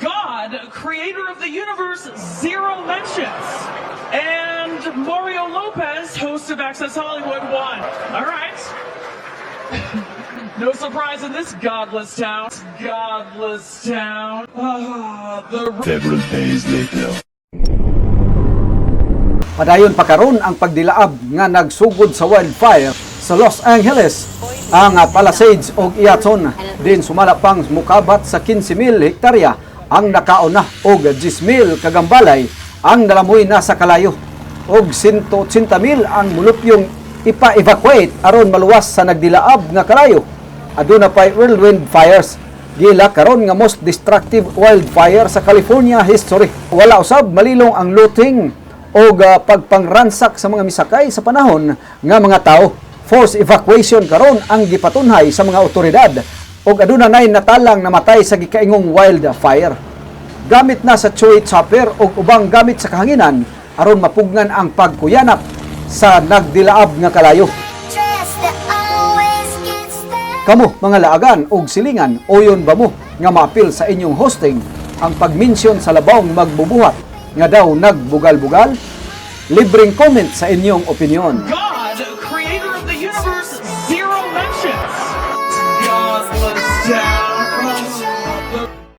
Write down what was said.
God, creator of the universe, zero mentions. And Mario Lopez, host of Access Hollywood, one. All right. No surprise in this godless town. Godless town. Ah, the Several days later. Padayon pa karon ang pagdilaab nga nagsugod sa wildfire sa Los Angeles. Ang Palisades o Iaton din sumala pang mukabat sa 15,000 hektarya ang nakauna og 10,000 kagambalay ang nalamoy na sa kalayo og 180,000 ang mulupyong ipa-evacuate aron maluwas sa nagdilaab nga kalayo. Aduna pay whirlwind fires Gila karon nga most destructive wildfire sa California history. Wala usab malilong ang looting o pagpangransak sa mga misakay sa panahon nga mga tao. Force evacuation karon ang gipatunhay sa mga otoridad ug aduna nay natalang namatay sa gikaingong wildfire. Gamit na sa Choi chopper ug ubang gamit sa kahanginan aron mapugnan ang pagkuyanap sa nagdilaab nga kalayo. Kamo mga laagan ug silingan oyon ba mo nga maapil sa inyong hosting ang pagmensyon sa labawng magbubuhat nga daw nagbugal-bugal? Libreng comment sa inyong opinion. God